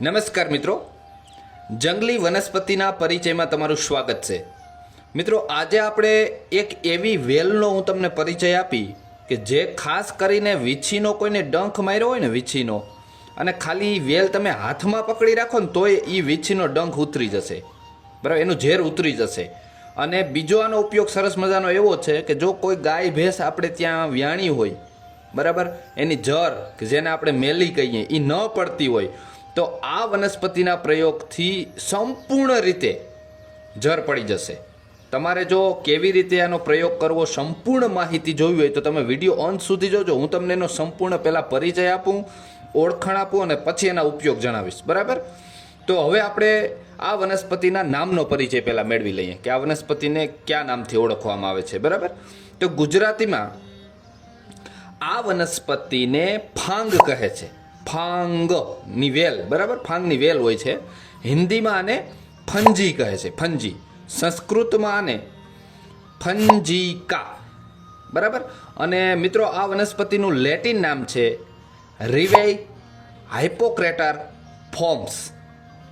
નમસ્કાર મિત્રો. જંગલી વનસ્પતિના પરિચયમાં તમારું સ્વાગત છે. મિત્રો, આજે આપણે એક એવી વેલનો હું તમને પરિચય આપી કે જે ખાસ કરીને વીછીનો કોઈને ડંખ માર્યો હોય ને વીછીનો, અને ખાલી વેલ તમે હાથમાં પકડી રાખો ને તોય એ વીછીનો ડંખ ઉતરી જશે. બરાબર, એનું ઝેર ઉતરી જશે. અને બીજો આનો ઉપયોગ સરસ મજાનો એવો છે કે જો કોઈ ગાય ભેંસ આપણે ત્યાં વ્યાણી હોય, બરાબર, એની જર કે જેને આપણે મેલી કહીએ એ ન પડતી હોય તો આ વનસ્પતિના પ્રયોગથી સંપૂર્ણ રીતે જર પડી જશે. તમારે જો કેવી રીતે આનો પ્રયોગ કરવો સંપૂર્ણ માહિતી જોવી હોય તો તમે વીડિયો અંત સુધી જોજો. હું તમને એનો સંપૂર્ણ પહેલાં પરિચય આપું, ઓળખાણ આપું અને પછી એના ઉપયોગ જણાવીશ. બરાબર? તો હવે આપણે આ વનસ્પતિના નામનો પરિચય પહેલાં મેળવી લઈએ કે આ વનસ્પતિને કયા નામથી ઓળખવામાં આવે છે. બરાબર? તો ગુજરાતીમાં આ વનસ્પતિને ફાંગ કહે છે. ફાંગની વેલ બરાબર? ફાંગની વેલ હોય છે. હિન્દીમાં આને ફંજી કહે છે, ફંજી. સંસ્કૃતમાં આને ફંજીકા, બરાબર? અને મિત્રો, આ વનસ્પતિનું લેટિન નામ છે રિવેઈ હાઇપોક્રેટર ફોર્મ્સ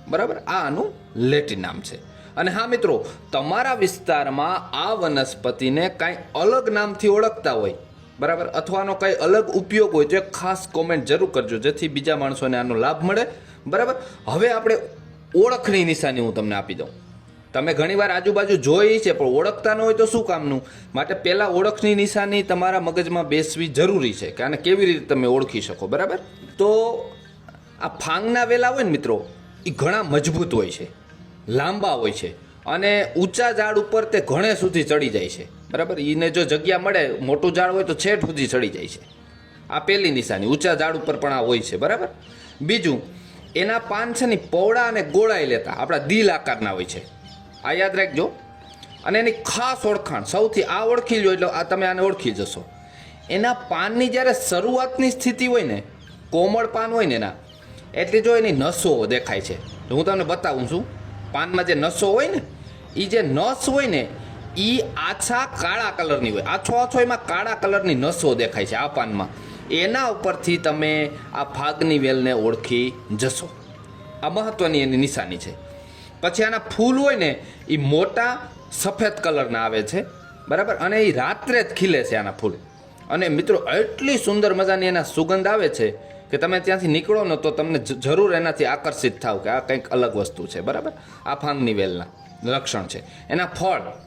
બરાબર? આ આનું લેટિન નામ છે. અને હા, મિત્રો, તમારા વિસ્તારમાં આ વનસ્પતિને કાંઈ અલગ નામથી ઓળખતા હોય. બરાબર? અથવાનો કંઈ અલગ ઉપયોગ હોય તો એક ખાસ કોમેન્ટ જરૂર કરજો, જેથી બીજા માણસોને આનો લાભ મળે. બરાબર? હવે આપણે ઓળખની નિશાની હું તમને આપી દઉં. તમે ઘણીવાર આજુબાજુ જોઈ છે, પણ ઓળખતા ન હોય તો શું કામનું? માટે પહેલાં ઓળખની નિશાની તમારા મગજમાં બેસવી જરૂરી છે, કે આને કેવી રીતે તમે ઓળખી શકો, બરાબર? તો આ ફાંગના વેલા હોય ને મિત્રો એ ઘણા મજબૂત હોય છે, લાંબા હોય છે, અને ઊંચા ઝાડ ઉપર તે ઘણે સુધી ચડી જાય છે. બરાબર? એને જો જગ્યા મળે, મોટું ઝાડ હોય તો છેઠ સુધી ચડી જાય છે. આ પહેલી નિશાની, ઊંચા ઝાડ ઉપર પણ આ હોય છે, બરાબર? બીજું, એના પાન છે ને પૌળા અને ગોળાઈ લેતા, આપણા દિલ આકારના હોય છે. આ યાદ રાખજો. અને એની ખાસ ઓળખાણ, સૌથી આ ઓળખી લો એટલે આ તમે આને ઓળખી જશો. એના પાનની જ્યારે શરૂઆતની સ્થિતિ હોય ને, કોમળ પાન હોય ને એના, એટલે જો એની નસો દેખાય છે. હું તમને બતાવું છું, પાનમાં જે નસો હોય ને એ જે નસ હોય ને એ આછા કાળા કલરની હોય. આછો આછો એમાં કાળા કલરની નસો દેખાય છે આ પાનમાં. એના ઉપરથી તમે આ ફાગની વેલને ઓળખી જશો. આ મહત્વની એની નિશાની છે. પછી આના ફૂલ હોય ને એ મોટા સફેદ કલરના આવે છે. બરાબર? અને એ રાત્રે જ ખીલે છે આના ફૂલ. અને મિત્રો, એટલી સુંદર મજાની એના સુગંધ આવે છે કે તમે ત્યાંથી નીકળો ને તો તમને જરૂર એનાથી આકર્ષિત થાવ કે આ કંઈક અલગ વસ્તુ છે. બરાબર? આ ફાંગની વેલના લક્ષણ છે. એના ફળ.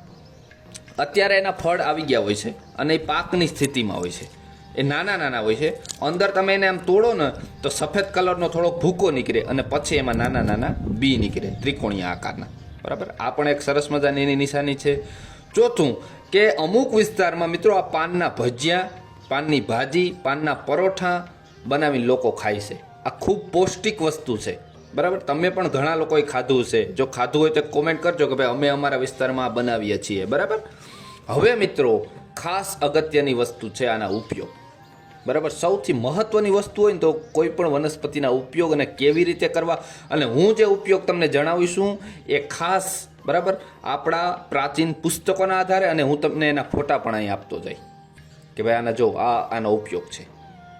અત્યારે એના ફળ આવી ગયા હોય છે અને એ પાકની સ્થિતિમાં હોય છે. એ નાના નાના હોય છે. અંદર તમે એને આમ તોડો ને, તો સફેદ કલરનો થોડોક ભૂકો નીકળે અને પછી એમાં નાના નાના બી નીકળે, ત્રિકોણીય આકારના. બરાબર? આ પણ એક સરસ મજાની એની નિશાની છે. ચોથું કે અમુક વિસ્તારમાં મિત્રો આ પાનના ભજીયા, પાનની ભાજી, પાનના પરોઠા બનાવીને લોકો ખાય છે. આ ખૂબ પૌષ્ટિક વસ્તુ છે. બરાબર? તમે પણ ઘણા લોકોએ ખાધું છે જો ખાધું હોય તો કોમેન્ટ કરજો કે ભાઈ અમે અમારા વિસ્તારમાં આ બનાવીએ છીએ. બરાબર? હવે મિત્રો, ખાસ અગત્યની વસ્તુ છે આના ઉપયોગ. બરાબર? સૌથી મહત્વની વસ્તુ હોય ને તો કોઈ પણ વનસ્પતિના ઉપયોગ અને કેવી રીતે કરવા? અને હું જે ઉપયોગ તમને જણાવીશું એ ખાસ, બરાબર? આપણા પ્રાચીન પુસ્તકોના આધારે અને હું તમને એના ફોટા પણ અહીં આપતો જઈ. કે ભાઈ આના જો, આ આનો ઉપયોગ છે.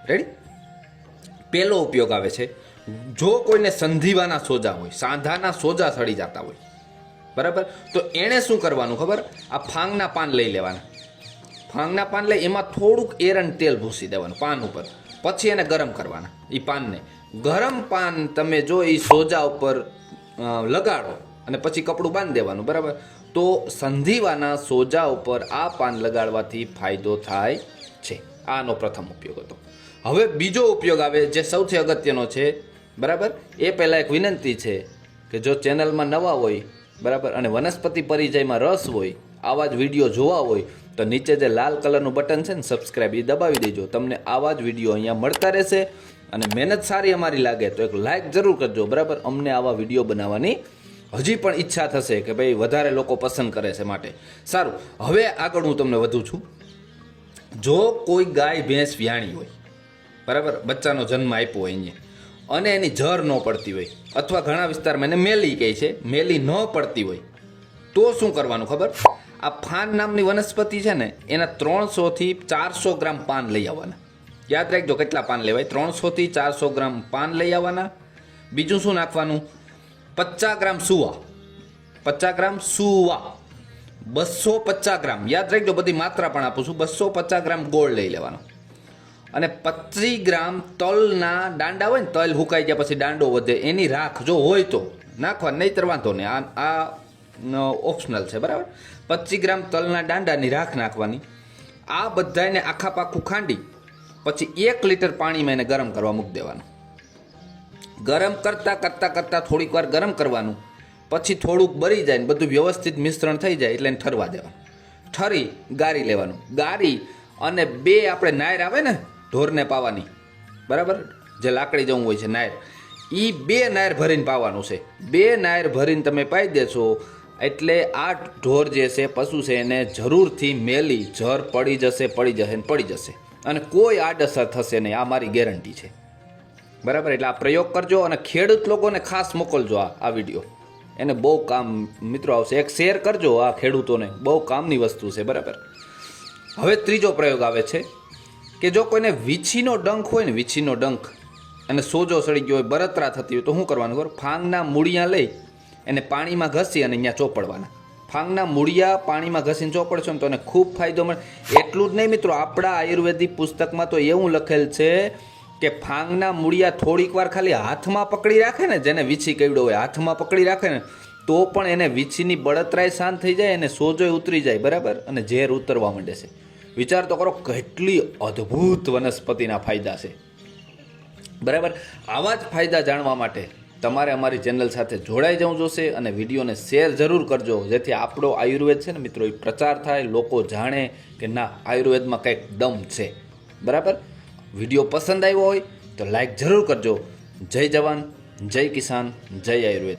રેડી પહેલો ઉપયોગ આવે છે, જો કોઈને સંધિવાના સોજા હોય, સાંધાના સોજા સડી જતા હોય બરાબર? તો એણે શું કરવાનું ખબર? આ ફાંગના પાન લઈ લેવાના. ફાંગના પાન લઈ એમાં થોડુંક એરન તેલ ભૂસી દેવાનું પાન ઉપર. પછી એને ગરમ કરવાના એ પાનને. ગરમ પાન તમે જો એ સોજા ઉપર લગાડો અને પછી કપડું બાંધી દેવાનું, બરાબર? તો સંધિવાના સોજા ઉપર આ પાન લગાડવાથી ફાયદો થાય છે. આનો પ્રથમ ઉપયોગ હતો. હવે બીજો ઉપયોગ આવે જે સૌથી અગત્યનો છે, બરાબર? એ પહેલાં એક વિનંતી છે કે જો ચેનલમાં નવા હોય બરાબર? અને વનસ્પતિ પરિચયમાં રસ હોય, આવા જ વીડિયો જોવા હોય, તો નીચે જે લાલ કલરનું બટન છે ને સબસ્ક્રાઇબ એ દબાવી દેજો. તમને આવા જ વીડિયો અહીંયા મળતા રહેશે અને મહેનત સારી અમારી લાગે તો એક લાઇક જરૂર કરજો, બરાબર? અમને આવા વીડિયો બનાવવાની હજી પણ ઈચ્છા થશે કે ભાઈ વધારે લોકો પસંદ કરે છે માટે. સારું, હવે આગળ હું તમને વધુ છું. જો કોઈ ગાય, ભેંસ, વ્યાણી હોય, બરાબર? બચ્ચાનો જન્મ આપ્યો હોય અહીંયા અને એની જર ન પડતી હોય. અથવા ઘણા વિસ્તારમાં એને મેલી કહે છે, મેલી ન પડતી હોય. તો શું કરવાનું ખબર? આ ફાન નામની વનસ્પતિ છે ને, એના ત્રણસોથી ચારસો ગ્રામ પાન લઈ આવવાના. યાદ રાખજો કેટલા પાન લેવાય? ત્રણસોથી ચારસો ગ્રામ પાન લઈ આવવાના. બીજું શું નાખવાનું? પચાસ ગ્રામ સુવા. પચાસ ગ્રામ સુવા. બસો પચાસ ગ્રામ. યાદ રાખજો બધી માત્રા પણ આપું છું. બસો પચાસ ગ્રામ ગોળ લઈ લેવાનો. અને પચીસ ગ્રામ તલના દાંડા હોય ને, તલ હુકાઈ ગયા પછી દાંડો વધે. એની રાખ જો હોય તો નાખવા, નહીતર વાંધો નહીં. આ ઓપ્શનલ છે, બરાબર? પચીસ ગ્રામ તલના દાંડાની રાખ નાખવાની. આ બધાને આખા પાખું ખાંડી, પછી એક લીટર પાણીમાં એને ગરમ કરવા મૂકી દેવાનું. ગરમ કરતાં કરતાં કરતાં થોડીક વાર ગરમ કરવાનું. પછી થોડુંક બળી જાય ને, બધું વ્યવસ્થિત મિશ્રણ થઈ જાય એટલે ઠરવા દેવાનું. ઠરી, ગારી લેવાનું. ગારી અને બે આપણે નાયર આવે ને ઢોરને પાવાની. બરાબર? જે લાકડી જવું હોય છે, નાયર. એ બે નાયર ભરીને પાવાનું છે. બે નાયર ભરીને તમે પાઈ દેશો, એટલે આ ઢોર જે છે, પશુ છે, એને જરૂરથી મેલી જર પડી જશે પડી જશે ને પડી જશે. અને કોઈ આડઅસર થશે નહીં, આ મારી ગેરંટી છે. બરાબર? એટલે આ પ્રયોગ કરજો અને ખેડૂત લોકોને ખાસ મોકલજો આ આ વીડિયો. એને બહુ કામ, મિત્રો આવશે, એક શેર કરજો આ ખેડૂતોને. બહુ કામની વસ્તુ છે, બરાબર? હવે ત્રીજો પ્રયોગ આવે છે. કે જો કોઈને વીછીનો ડંખ હોય ને, વીછીનો ડંખ, અને સોજો સડી ગયો હોય, બરતરા થતી હોય, તો શું કરવાનું ખબર? ફાંગના મૂળિયા લઈ એને પાણીમાં ઘસી અને અહીંયા ચોપડવાના. ફાંગના મૂળિયા પાણીમાં ઘસીને ચોપડશો ને તો એને ખૂબ ફાયદો મળે. એટલું જ નહીં મિત્રો, આપણા આયુર્વેદિક પુસ્તકમાં તો એવું લખેલ છે કે ફાંગના મૂળિયા થોડીક વાર ખાલી હાથમાં પકડી રાખે ને, જેને વીછી કેવડો હોય, હાથમાં પકડી રાખે ને, તો પણ એને વીછીની બળતરાય શાંત થઈ જાય અને સોજોય ઉતરી જાય, બરાબર? અને ઝેર ઉતરવા માંડે છે. વિચાર તો કરો કેટલી અદ્ભુત વનસ્પતિના ફાયદા છે. બરાબર? આવા જ ફાયદા જાણવા માટે તમારે અમારી ચેનલ સાથે જોડાઈ જવું જોશે અને વિડીયોને શેર જરૂર કરજો, જેથી આપણો આયુર્વેદ છે ને મિત્રો, એ પ્રચાર થાય, લોકો જાણે કે ના, આયુર્વેદમાં કંઈક દમ છે. બરાબર? વીડિયો પસંદ આવ્યો હોય તો લાઈક જરૂર કરજો. જય જવાન, જય કિસાન, જય આયુર્વેદ.